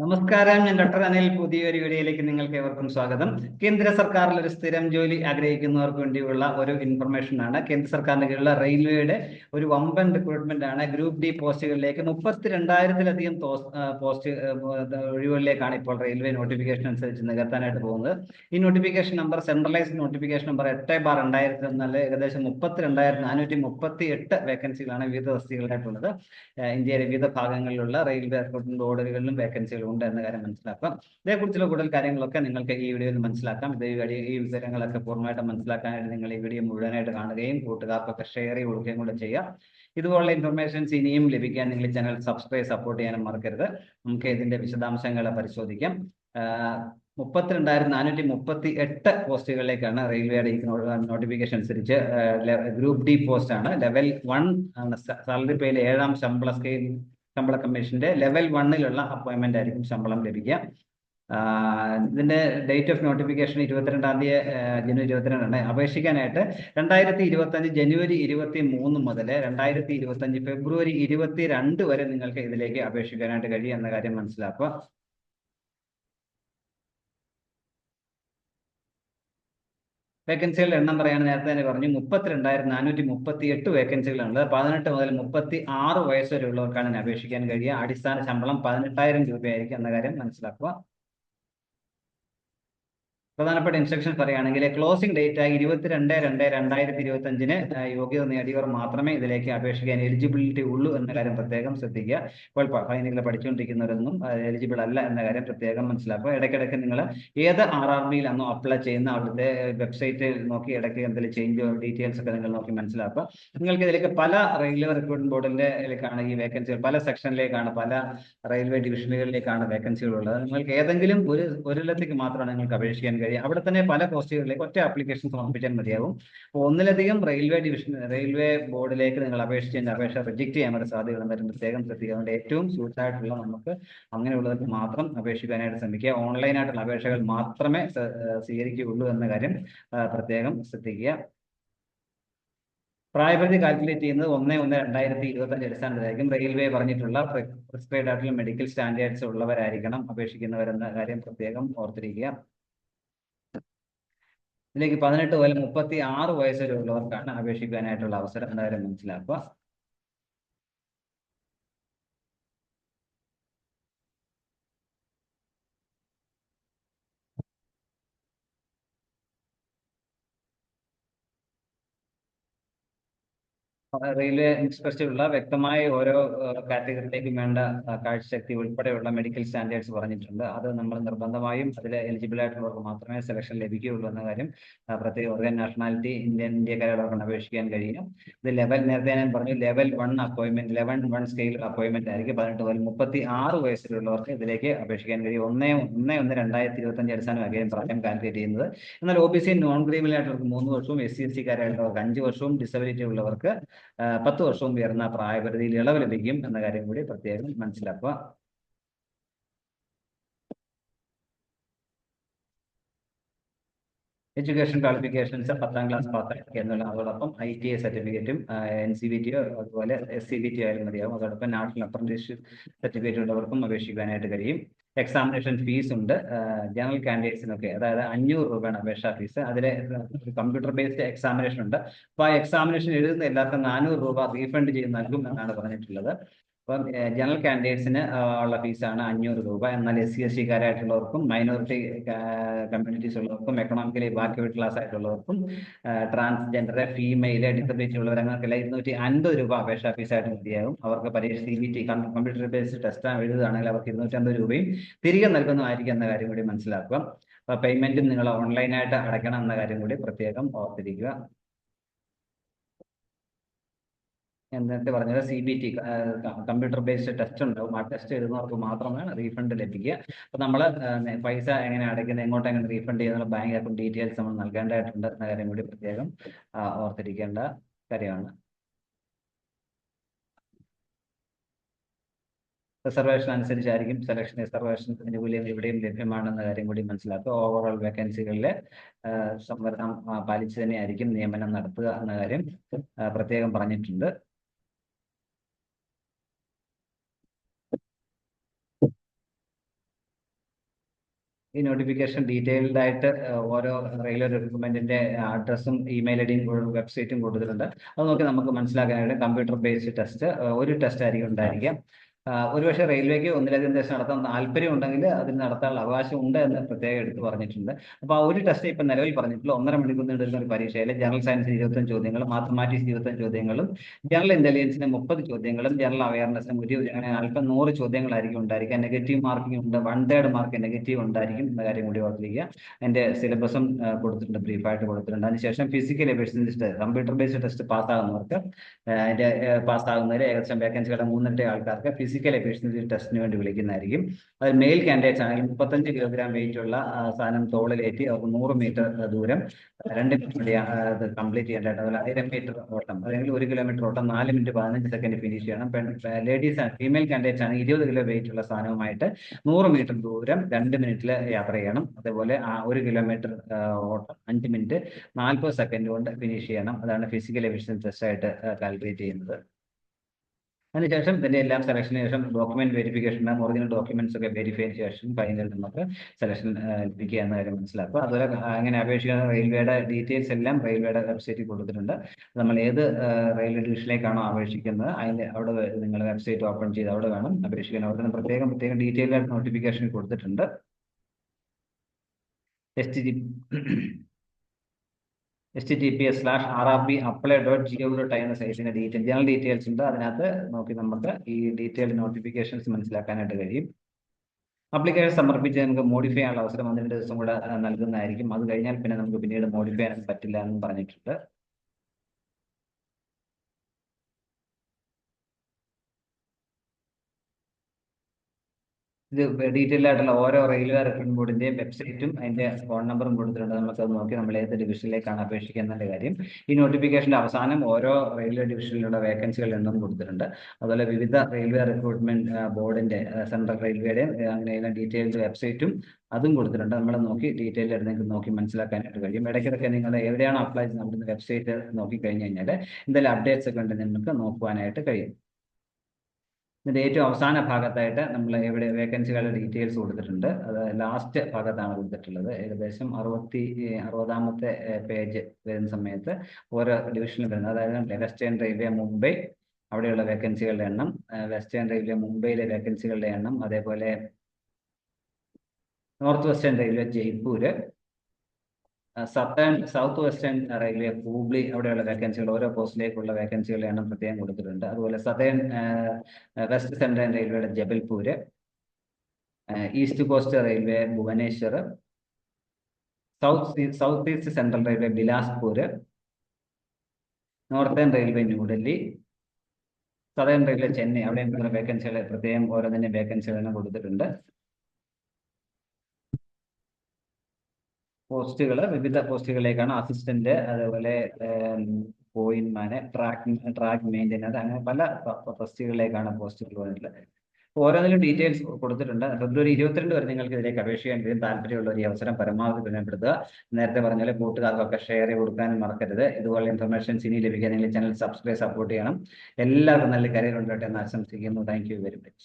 നമസ്കാരം. ഞാൻ ഡോക്ടർ അനിൽ പുതിയൊരു വീഡിയോയിലേക്ക് നിങ്ങൾക്ക് ഏവർക്കും സ്വാഗതം. കേന്ദ്ര സർക്കാരിൽ ഒരു സ്ഥിരം ജോലി ആഗ്രഹിക്കുന്നവർക്ക് വേണ്ടിയുള്ള ഒരു ഇൻഫർമേഷൻ ആണ്. കേന്ദ്ര സർക്കാരിന്റെ കീഴിലുള്ള റെയിൽവേയുടെ ഒരു വമ്പൻ റിക്രൂട്ട്മെന്റ് ആണ്. ഗ്രൂപ്പ് ഡി പോസ്റ്റുകളിലേക്ക് മുപ്പത്തി രണ്ടായിരത്തിലധികം പോസ്റ്റ് ഒഴിവുകളിലേക്കാണ് ഇപ്പോൾ റെയിൽവേ നോട്ടിഫിക്കേഷൻ അനുസരിച്ച് നികത്താനായിട്ട് പോകുന്നത്. ഈ notification number centralised notification number എട്ട് ബാർ രണ്ടായിരത്തി ഒന്നിൽ ഏകദേശം മുപ്പത്തി രണ്ടായിരത്തി നാനൂറ്റി മുപ്പത്തി എട്ട് വേക്കൻസികളാണ് വിവിധ തസ്തികളായിട്ടുള്ളത് ഇന്ത്യയിലെ വിവിധ ഭാഗങ്ങളിലുള്ള റെയിൽവേ റിക്രൂട്ട്മെന്റ് ബോർഡുകളിലും വേക്കൻസികൾ ഉണ്ട് എന്ന കാര്യം മനസ്സിലാക്കാം. ഇതേക്കുറിച്ചുള്ള കൂടുതൽ കാര്യങ്ങളൊക്കെ നിങ്ങൾക്ക് ഈ വീഡിയോയിൽ മനസ്സിലാക്കാം. ഇത് ഈ വിവരങ്ങളൊക്കെ പൂർണമായിട്ട് മനസ്സിലാക്കാനായിട്ട് നിങ്ങൾ ഈ വീഡിയോ മുഴുവനായിട്ട് കാണുകയും കൂട്ടുകാർക്കൊക്കെ ഷെയർ ചെയ്ത് കൊടുക്കുകയും കൂടെ ചെയ്യുക. ഇതുപോലുള്ള ഇൻഫർമേഷൻസ് ഇനിയും ലഭിക്കാൻ നിങ്ങൾ ചാനൽ സബ്സ്ക്രൈബ് സപ്പോർട്ട് ചെയ്യാനും മറക്കരുത്. നമുക്ക് ഇതിന്റെ വിശദാംശങ്ങൾ പരിശോധിക്കാം. മുപ്പത്തിരണ്ടായിരത്തി നാനൂറ്റി മുപ്പത്തി എട്ട് പോസ്റ്റുകളിലേക്കാണ് റെയിൽവേയുടെ ഈ നോട്ടിഫിക്കേഷൻ അനുസരിച്ച് ഗ്രൂപ്പ് ഡി പോസ്റ്റ് ആണ്. ലെവൽ വൺ ആണ്. സാലറി പേയിൽ ഏഴാം ശമ്പള സ്കെയിൽ ശമ്പള കമ്മീഷന്റെ ലെവൽ വണ്ണിലുള്ള അപ്പോയിന്റ്മെന്റ് ആയിരിക്കും ശമ്പളം ലഭിക്കുക. ഇതിന്റെ ഡേറ്റ് ഓഫ് നോട്ടിഫിക്കേഷൻ ഇരുപത്തിരണ്ടാം തീയതി ജനുവരി ഇരുപത്തിരണ്ടാണ്. അപേക്ഷിക്കാനായിട്ട് രണ്ടായിരത്തി ഇരുപത്തി അഞ്ച് ജനുവരി ഇരുപത്തി മൂന്ന് മുതൽ രണ്ടായിരത്തി ഇരുപത്തി അഞ്ച് ഫെബ്രുവരി ഇരുപത്തി രണ്ട് വരെ നിങ്ങൾക്ക് ഇതിലേക്ക് അപേക്ഷിക്കാനായിട്ട് കഴിയും എന്ന കാര്യം മനസ്സിലാക്കുക. വേക്കൻസികളുടെ എണ്ണം പറയാൻ നേരത്തെ തന്നെ പറഞ്ഞു. മുപ്പത്തിരണ്ടായിരത്തി നാനൂറ്റി മുപ്പത്തി എട്ട് വേക്കൻസികളാണുള്ളത് പതിനെട്ട് മുതൽ മുപ്പത്തി ആറ് വയസ്സ് വരെയുള്ളവർക്കാണ് അപേക്ഷിക്കാൻ കഴിയുക. അടിസ്ഥാന ശമ്പളം പതിനെട്ടായിരം രൂപയായിരിക്കും എന്ന കാര്യം മനസ്സിലാക്കുക. പ്രധാനപ്പെട്ട ഇൻസ്ട്രക്ഷൻസ് പറയുകയാണെങ്കിൽ ക്ലോസിംഗ് ഡേറ്റ് ആയി ഇരുപത്തിരണ്ട് രണ്ട് രണ്ടായിരത്തി ഇരുപത്തി അഞ്ചിന് യോഗ്യത നേടിയവർ മാത്രമേ ഇതിലേക്ക് അപേക്ഷിക്കാൻ എലിജിബിലിറ്റി ഉള്ളൂ എന്ന കാര്യം പ്രത്യേകം ശ്രദ്ധിക്കുക. ഇപ്പോൾ ഫൈനലിൽ പഠിച്ചുകൊണ്ടിരിക്കുന്നവരൊന്നും എലിജിബിൾ അല്ല എന്ന കാര്യം പ്രത്യേകം മനസ്സിലാക്കുക. ഇടയ്ക്കിടയ്ക്ക് നിങ്ങൾ ഏത് ആർ ആർ ബിയിലാണോ അപ്ലൈ ചെയ്യുന്ന അവിടുത്തെ വെബ്സൈറ്റിൽ നോക്കി ഇടയ്ക്ക് എന്തെങ്കിലും ചേഞ്ച് ഡീറ്റെയിൽസ് ഒക്കെ നിങ്ങൾ നോക്കി മനസ്സിലാക്കുക. നിങ്ങൾക്ക് ഇതിലേക്ക് പല റെയിൽവേ റിക്രൂട്ട്മെന്റ് ബോർഡിലേക്കാണ് ഈ വേക്കൻസികൾ പല സെക്ഷനിലേക്കാണ് പല റെയിൽവേ ഡിവിഷനുകളിലേക്കാണ് വേക്കൻസികൾ ഉള്ളത്. നിങ്ങൾക്ക് ഏതെങ്കിലും ഒരു ഒരു ഒരിടത്തേക്ക് മാത്രമാണ് നിങ്ങൾക്ക് അപേക്ഷിക്കാൻ കഴിയും അവിടെ തന്നെ പല പോസ്റ്റുകളിലേക്ക് ഒറ്റ ആപ്ലിക്കേഷൻ സമർപ്പിച്ചാൽ മതിയാവും. അപ്പോൾ ഒന്നിലധികം റെയിൽവേ ഡിവിഷൻ റെയിൽവേ ബോർഡിലേക്ക് നിങ്ങൾ അപേക്ഷിച്ച് അപേക്ഷ റിജക്ട് ചെയ്യാൻ സാധ്യത സാധ്യതയുണ്ടെന്ന് പ്രത്യേകം ശ്രദ്ധിക്കുക. അതുകൊണ്ട് ഏറ്റവും സൂട്ടായിട്ടുള്ള നമുക്ക് അങ്ങനെയുള്ളവർക്ക് മാത്രം അപേക്ഷിക്കാനായിട്ട് ശ്രമിക്കുക. ഓൺലൈനായിട്ടുള്ള അപേക്ഷകൾ മാത്രമേ സ്വീകരിക്കുകയുള്ളൂ എന്ന കാര്യം പ്രത്യേകം ശ്രദ്ധിക്കുക. പ്രായപരിധി കാൽക്കുലേറ്റ് ചെയ്യുന്നത് ഒന്ന് ഒന്ന് രണ്ടായിരത്തി ഇരുപത്തി അഞ്ച് അടിസ്ഥാനത്തിലായിരിക്കും. റെയിൽവേ പറഞ്ഞിട്ടുള്ള പ്രിസ്ക്രൈബ് ആയിട്ടുള്ള മെഡിക്കൽ സ്റ്റാൻഡേർഡ്സ് ഉള്ളവരായിരിക്കണം അപേക്ഷിക്കുന്നവരെന്ന കാര്യം പ്രത്യേകം ഓർത്തിരിക്കുക. ഇതിലേക്ക് പതിനെട്ട് മുതൽ മുപ്പത്തി ആറ് വയസ്സ് വരെയുള്ളവർക്കാണ് അപേക്ഷിക്കാനായിട്ടുള്ള അവസരം എന്തായാലും മനസ്സിലാക്കുക. റെയിൽവേ ഉള്ള വ്യക്തമായ ഓരോ കാറ്റഗറിയിലേക്കും വേണ്ട കാഴ്ചശക്തി ഉൾപ്പെടെയുള്ള മെഡിക്കൽ സ്റ്റാൻഡേർഡ്സ് പറഞ്ഞിട്ടുണ്ട്. അത് നമ്മൾ നിർബന്ധമായും അതിൽ എലിജിബിൾ ആയിട്ടുള്ളവർക്ക് മാത്രമേ സെലക്ഷൻ ലഭിക്കുകയുള്ളൂ എന്ന കാര്യം പ്രത്യേക ഓർഗൻ നാഷണാലിറ്റി ഇന്ത്യൻ ഇന്ത്യക്കാരോടൊപ്പം അപേക്ഷിക്കാൻ കഴിയും. ഇത് ലെവൽ നേരത്തെ ഞാൻ പറഞ്ഞു level one appointment level one scale appointment ആയിരിക്കും പതിനെട്ട് മുതൽ മുപ്പത്തി ആറ് വയസ്സിലുള്ളവർക്ക് ഇതിലേക്ക് അപേക്ഷിക്കാൻ കഴിയും. ഒന്നേ ഒന്ന് ഒന്ന് രണ്ടായിരത്തി ഇരുപത്തി അഞ്ച് അടിസ്ഥാനമായിരിക്കും പ്രായം കാൽക്കുലേറ്റ് ചെയ്യുന്നത്. എന്നാൽ ഒ ബി സി നോൺ ക്രീമിലായിട്ടുള്ളവർക്ക് മൂന്ന് വർഷവും എസ് സി എസ് സിക്കാരായിട്ടുള്ളവർക്ക് അഞ്ച് വർഷവും ഡിസബിലിറ്റി ഉള്ളവർക്ക് പത്ത് വർഷവും ഉയർന്ന പ്രായപരിധിയിൽ ഇളവ് ലഭിക്കും എന്ന കാര്യം കൂടി പ്രത്യേകം മനസ്സിലാക്കുക. എഡ്യൂക്കേഷൻ ക്വാളിഫിക്കേഷൻസ് പത്താം ക്ലാസ് പാസ്സാക്കി എന്നുള്ള അതോടൊപ്പം ഐ ടി ഐ സർട്ടിഫിക്കറ്റും എൻ സി ബി ടിയോ അതുപോലെ എസ് സി ബി ടി ആയാലും മതിയാവും. അതോടൊപ്പം നാഷണൽ അപ്രന്റീസ്ഷിപ്പ് സർട്ടിഫിക്കറ്റ് ഉള്ളവർക്കും അപേക്ഷിക്കാനായിട്ട് കഴിയും. എക്സാമിനേഷൻ ഫീസ് ഉണ്ട്. ജനറൽ കാൻഡിഡേറ്റ്സിനൊക്കെ അതായത് അഞ്ഞൂറ് രൂപയാണ് അപേക്ഷാ ഫീസ് അതിൽ കമ്പ്യൂട്ടർ ബേസ്ഡ് എക്സാമിനേഷൻ ഉണ്ട്. അപ്പോൾ ആ എക്സാമിനേഷൻ എഴുതുന്ന എല്ലാവർക്കും നാനൂറ് രൂപ റീഫണ്ട് ചെയ്ത് നൽകും എന്നാണ് പറഞ്ഞിട്ടുള്ളത്. അപ്പം ജനറൽ കാൻഡിഡേറ്റ്സിന് ഉള്ള ഫീസാണ് അഞ്ഞൂറ് രൂപ. എന്നാൽ എസ് സി എസ് സിക്കാരായിട്ടുള്ളവർക്കും മൈനോറിറ്റി കമ്മ്യൂണിറ്റീസ് ഉള്ളവർക്കും എക്കണോമിക്കലി ബാക്ക്വേർഡ് ക്ലാസ് ആയിട്ടുള്ളവർക്കും ട്രാൻസ്ജെൻഡർ ഫീമെയിൽ ഡിസബിലിറ്റി ഉള്ളവർ അങ്ങനെയൊക്കെ ഇരുന്നൂറ്റി അൻപത് രൂപ അപേക്ഷാ ഫീസായിട്ട് മതിയാകും. അവർക്ക് പരീക്ഷ C B T computer based test എഴുതുകയാണെങ്കിൽ അവർക്ക് ഇരുന്നൂറ്റി അമ്പത് രൂപയും തിരികെ നൽകുന്നതായിരിക്കും എന്ന കാര്യം കൂടി മനസ്സിലാക്കുക. പേയ്മെന്റും നിങ്ങൾ ഓൺലൈനായിട്ട് അടയ്ക്കണം എന്ന കാര്യം കൂടി പ്രത്യേകം ഓർത്തിരിക്കുക. എന്നിട്ട് പറഞ്ഞത് C B T computer based test ഉണ്ടാവും. ആ ടെസ്റ്റ് എഴുതുന്നവർക്ക് മാത്രമാണ് റീഫണ്ട് ലഭിക്കുക. അപ്പോൾ നമ്മൾ പൈസ എങ്ങനെ അടയ്ക്കുന്നത് എങ്ങോട്ട് എങ്ങനെ റീഫണ്ട് ചെയ്യുന്ന ബാങ്ക് അക്കൗണ്ട് ഡീറ്റെയിൽസ് നമ്മൾ നൽകേണ്ടതായിട്ടുണ്ട് എന്ന കാര്യം കൂടി പ്രത്യേകം ഓർത്തിരിക്കേണ്ട കാര്യമാണ്. റിസർവേഷൻ അനുസരിച്ചായിരിക്കും സെലക്ഷൻ റിസർവേഷൻ ആനുകൂല്യം ഇവിടെയും ലഭ്യമാണെന്ന കാര്യം കൂടി മനസ്സിലാക്കുക. ഓവറോൾ വേക്കൻസികളിലെ സംവരണം പാലിച്ചു തന്നെയായിരിക്കും നിയമനം നടത്തുക എന്ന കാര്യം പ്രത്യേകം പറഞ്ഞിട്ടുണ്ട്. ഈ നോട്ടിഫിക്കേഷൻ ഡീറ്റെയിൽഡ് ആയിട്ട് ഓരോ റെയിൽവേ റിക്രൂട്ട്മെന്റിന്റെ അഡ്രസ്സും ഇമെയിൽ ഐഡിയും വെബ്സൈറ്റും കൊടുത്തിട്ടുണ്ട്. അത് നോക്കി നമുക്ക് മനസ്സിലാക്കാനായിട്ട് കമ്പ്യൂട്ടർ ബേസ്ഡ് ടെസ്റ്റ് ഒരു ടെസ്റ്റ് ആയിരിക്കും ഉണ്ടായിരിക്കുക. ആഹ് ഒരുപക്ഷെ റെയിൽവേക്ക് ഒന്നിലധികം ടെസ്റ്റ് നടത്താൻ താല്പര്യം ഉണ്ടെങ്കിൽ അതിന് നടത്താനുള്ള അവകാശം ഉണ്ട് എന്ന് പ്രത്യേകം എടുത്ത് പറഞ്ഞിട്ടുണ്ട്. അപ്പോൾ ആ ഒരു ടെസ്റ്റ് ഇപ്പം നിലവിൽ പറഞ്ഞിട്ടുള്ള ഒന്നര മണിക്കൂർ നീണ്ടുന്ന ഒരു പരീക്ഷയിൽ ജനറൽ സയൻസ് ഇരുപത്തഞ്ച് ചോദ്യങ്ങളും മാത്തമാറ്റിക്സ് ഇരുപത്തഞ്ച് ചോദ്യങ്ങളും ജനറൽ ഇന്റലിജൻസിന് മുപ്പത് ചോദ്യങ്ങളും ജനറൽ അവയർനെസ്സിന് ഒരു അങ്ങനെ അല്പം നൂറ് ചോദ്യങ്ങളായിരിക്കും ഉണ്ടായിരിക്കുക. നെഗറ്റീവ് മാർക്കിംഗ് ഉണ്ട് വൺ തേർഡ് മാർക്ക് നെഗറ്റീവ് ഉണ്ടായിരിക്കും എന്ന കാര്യം കൂടി ഓർത്തിരിക്കുക. എന്റെ സിലബസും കൊടുത്തിട്ടുണ്ട് ബ്രീഫായിട്ട് കൊടുത്തിട്ടുണ്ട്. അതിനുശേഷം physical efficiency test computer based test പാസ്സാകുന്നവർക്ക് അതിന്റെ പാസ്സാകുന്നതിൽ ഏകദേശം വേക്കൻസികളുടെ മൂന്നിരട്ടി ആൾക്കാർക്ക് ഫിസിക്കൽ എഫിഷ്യൻസി ടെസ്റ്റിന് വേണ്ടി വിളിക്കുന്നതായിരിക്കും. അത് മെയിൽ കാൻഡിഡേറ്റ്സ് ആണെങ്കിൽ മുപ്പത്തഞ്ച് കിലോഗ്രാം വെയിറ്റ് ഉള്ള സാധനം തോളിലേറ്റി അവർക്ക് നൂറ് മീറ്റർ ദൂരം രണ്ട് മിനിറ്റ് അത് കംപ്ലീറ്റ് ചെയ്യേണ്ടതായിട്ട് ആയിരം മീറ്റർ ഓട്ടം. അല്ലെങ്കിൽ ഒരു കിലോമീറ്റർ ഓട്ടം നാല് മിനിറ്റ് പതിനഞ്ച് സെക്കൻഡ് ഫിനിഷ് ചെയ്യണം. ലേഡീസ് ഫീമെയിൽ കാൻഡിഡേറ്റ്സ് ആണ് ഇരുപത് കിലോ വെയിറ്റ് ഉള്ള സാധനവുമായിട്ട് നൂറ് മീറ്റർ ദൂരം രണ്ട് മിനിറ്റിൽ യാത്ര ചെയ്യണം. അതേപോലെ ഒരു കിലോമീറ്റർ ഓട്ടം അഞ്ച് മിനിറ്റ് നാൽപ്പത് സെക്കൻഡ് കൊണ്ട് ഫിനിഷ് ചെയ്യണം. അതാണ് ഫിസിക്കൽ എഫിഷ്യൻസി ടെസ്റ്റ് ആയിട്ട് കാൽക്കുലേറ്റ് ചെയ്യുന്നത്. അതിനുശേഷം ഇതിന്റെ എല്ലാം സെലക്ഷന് ശേഷം ഡോക്യുമെന്റ് വെരിഫിക്കേഷൻ ഉണ്ടാകും ഒറിജിനൽ ഡോക്യുമെന്റ്സ് ഒക്കെ വെരിഫൈ ചെയ്ത ശേഷം ഫൈനൽ നമുക്ക് സെലക്ഷൻ ലഭിക്കുക എന്ന കാര്യം മനസ്സിലാക്കുക. അതുപോലെ അങ്ങനെ അപേക്ഷിക്കുന്ന റെയിൽവേയുടെ ഡീറ്റെയിൽസ് എല്ലാം റെയിൽവേയുടെ വെബ്സൈറ്റിൽ കൊടുത്തിട്ടുണ്ട്. നമ്മൾ ഏത് റെയിൽവേ ഡിവിഷനിലേക്കാണോ അപേക്ഷിക്കുന്നത് അതിന്റെ അവിടെ നിങ്ങൾ വെബ്സൈറ്റ് ഓപ്പൺ ചെയ്ത് അവിടെ വേണം അപേക്ഷിക്കാൻ. അവിടെ പ്രത്യേകം പ്രത്യേകം ഡീറ്റെയിൽ നോട്ടിഫിക്കേഷൻ കൊടുത്തിട്ടുണ്ട്. S T H T P S slash R R B apply dot G O dot എന്ന സൈറ്റിന്റെ ഡീറ്റെയിൽ ജനറൽ ഡീറ്റെയിൽസ് ഉണ്ട്. അതിനകത്ത് നോക്കി നമുക്ക് ഈ ഡീറ്റെയിൽ നോട്ടിഫിക്കേഷൻസ് മനസ്സിലാക്കാനായിട്ട് കഴിയും. അപ്ലിക്കേഷൻ സമർപ്പിച്ച് നമുക്ക് മോഡിഫൈ ചെയ്യാനുള്ള അവസരം ഒന്ന് രണ്ട് ദിവസം കൂടെ നൽകുന്നതായിരിക്കും. അത് കഴിഞ്ഞാൽ പിന്നെ നമുക്ക് പിന്നീട് മോഡിഫൈ ചെയ്യാൻ പറ്റില്ല എന്ന് പറഞ്ഞിട്ടുണ്ട്. ഇത് ഡീറ്റെയിൽ ആയിട്ടുള്ള ഓരോ റെയിൽവേ റിക്രൂട്ട്മെന്റ് ബോർഡിന്റെയും വെബ്സൈറ്റും അതിന്റെ ഫോൺ നമ്പറും കൊടുത്തിട്ടുണ്ട്. നമുക്ക് അത് നോക്കി നമ്മൾ ഏത് ഡിവിഷനിലേക്കാണ് അപേക്ഷിക്കുന്നതിന്റെ കാര്യം ഈ നോട്ടിഫിക്കേഷന്റെ അവസാനം ഓരോ റെയിൽവേ ഡിവിഷനിലുള്ള വേക്കൻസികൾ എണ്ണം കൊടുത്തിട്ടുണ്ട്. അതുപോലെ വിവിധ റെയിൽവേ റിക്രൂട്ട്മെന്റ് ബോർഡിന്റെ സെൻട്രൽ റെയിൽവേയുടെ അങ്ങനെയുള്ള ഡീറ്റെയിൽഡ് വെബ്സൈറ്റും അതും കൊടുത്തിട്ടുണ്ട്. നമ്മൾ നോക്കി ഡീറ്റെയിൽ ആയിട്ട് നിങ്ങൾക്ക് നോക്കി മനസ്സിലാക്കാനായിട്ട് കഴിയും. ഇടയ്ക്കിടയ്ക്ക് നിങ്ങൾ എവിടെയാണ് അപ്ലൈ ചെയ്യുന്നത് അവിടുന്ന് വെബ്സൈറ്റ് നോക്കി കഴിഞ്ഞു കഴിഞ്ഞാൽ എന്തെങ്കിലും അപ്ഡേറ്റ്സ് ഒക്കെ ഉണ്ടെങ്കിൽ നിങ്ങൾക്ക് നോക്കുവാനായിട്ട് കഴിയും. ഇതിന്റെ ഏറ്റവും അവസാന ഭാഗത്തായിട്ട് നമ്മൾ എവിടെ വേക്കൻസികളുടെ ഡീറ്റെയിൽസ് കൊടുത്തിട്ടുണ്ട്. അത് ലാസ്റ്റ് ഭാഗത്താണ് കൊടുത്തിട്ടുള്ളത്. ഏകദേശം അറുപത്തി അറുപതാമത്തെ പേജ് വരുന്ന സമയത്ത് ഓരോ ഡിവിഷനിൽ വരുന്നത്. അതായത് വെസ്റ്റേൺ റെയിൽവേ മുംബൈ അവിടെയുള്ള വേക്കൻസികളുടെ എണ്ണം വെസ്റ്റേൺ റെയിൽവേ മുംബൈയിലെ വേക്കൻസികളുടെ എണ്ണം അതേപോലെ North Western Railway Jaipur Southern South Western Railway Hubli അവിടെയുള്ള വേക്കൻസികൾ ഓരോ പോസ്റ്റിലേക്കുള്ള വേക്കൻസികളുടെ എണ്ണം പ്രത്യേകം കൊടുത്തിട്ടുണ്ട്. അതുപോലെ സതേൺ വെസ്റ്റ് സെൻട്രൽ റെയിൽവേയുടെ Jabalpur East Coast Railway Bhubaneswar South South East Central Railway Bilaspur Northern Railway New Delhi Southern Railway Chennai അവിടെയും വേക്കൻസികൾ പ്രത്യേകം ഓരോന്നിന്റെ വേക്കൻസികൾ കൊടുത്തിട്ടുണ്ട്. പോസ്റ്റുകൾ വിവിധ പോസ്റ്റുകളിലേക്കാണ് അസിസ്റ്റന്റ് അതേപോലെ pointsman track track maintenance അങ്ങനെ പല പോസ്റ്റുകളിലേക്കാണ് പോസ്റ്റുകൾ വന്നിട്ടുള്ളത്. ഓരോന്നിലും ഡീറ്റെയിൽസ് കൊടുത്തിട്ടുണ്ട്. ഫെബ്രുവരി ഇരുപത്തിരണ്ട് വരെ നിങ്ങൾക്ക് ഇതിലേക്ക് അപേക്ഷിക്കാൻ കഴിയും. താല്പര്യമുള്ള ഒരു അവസരം പരമാവധി പ്രയോജനപ്പെടുത്തുക നേരത്തെ പറഞ്ഞ കൂട്ടുകാർക്കൊക്കെ ഷെയർ ചെയ്ത് കൊടുക്കാനും മറക്കരുത്. ഇതുപോലെ ഇൻഫർമേഷൻസ് ഇനി ലഭിക്കാൻ നിങ്ങൾ ചാനൽ സബ്സ്ക്രൈബ് സപ്പോർട്ട് ചെയ്യണം. എല്ലാവർക്കും നല്ല കരിയർ ഉണ്ടാകട്ടെ എന്ന് ആശംസിക്കുന്നു. Thank you very much